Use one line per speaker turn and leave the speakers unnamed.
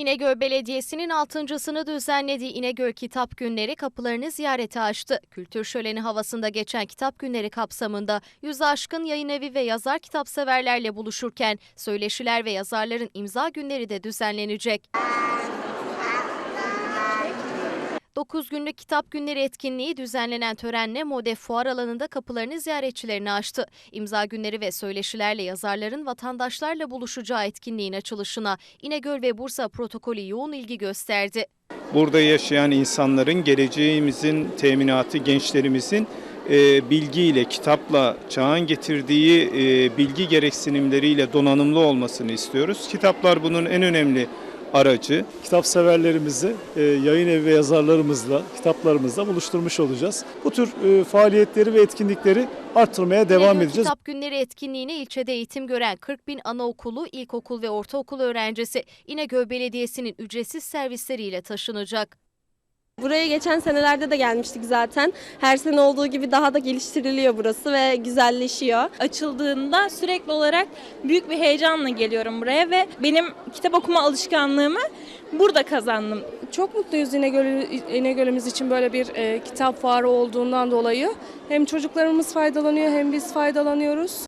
İnegöl Belediyesi'nin altıncısını düzenlediği İnegöl Kitap Günleri kapılarını ziyarete açtı. Kültür şöleni havasında geçen kitap günleri kapsamında yüz aşkın yayın evi ve yazar kitapseverlerle buluşurken söyleşiler ve yazarların imza günleri de düzenlenecek. 9 günlük kitap günleri etkinliği düzenlenen törenle Mode Fuar alanında kapılarını ziyaretçilerine açtı. İmza günleri ve söyleşilerle yazarların vatandaşlarla buluşacağı etkinliğin açılışına İnegöl ve Bursa protokolü yoğun ilgi gösterdi.
Burada yaşayan insanların geleceğimizin teminatı, gençlerimizin e, bilgiyle, kitapla, çağın getirdiği e, bilgi gereksinimleriyle donanımlı olmasını istiyoruz. Kitaplar bunun en önemli aracı.
kitap severlerimizi e, yayın evi ve yazarlarımızla, kitaplarımızla buluşturmuş olacağız. Bu tür e, faaliyetleri ve etkinlikleri arttırmaya devam
İnegöl
edeceğiz.
Kitap Günleri etkinliğine ilçede eğitim gören 40 bin anaokulu, ilkokul ve ortaokul öğrencisi İnegöl Belediyesi'nin ücretsiz servisleriyle taşınacak.
Buraya geçen senelerde de gelmiştik zaten. Her sene olduğu gibi daha da geliştiriliyor burası ve güzelleşiyor.
açıldığında sürekli olarak büyük bir heyecanla geliyorum buraya ve benim kitap okuma alışkanlığımı burada kazandım.
Çok mutluyuz İnegöl, İnegöl'ümüz için böyle bir e, kitap fuarı olduğundan dolayı. Hem çocuklarımız faydalanıyor hem biz faydalanıyoruz.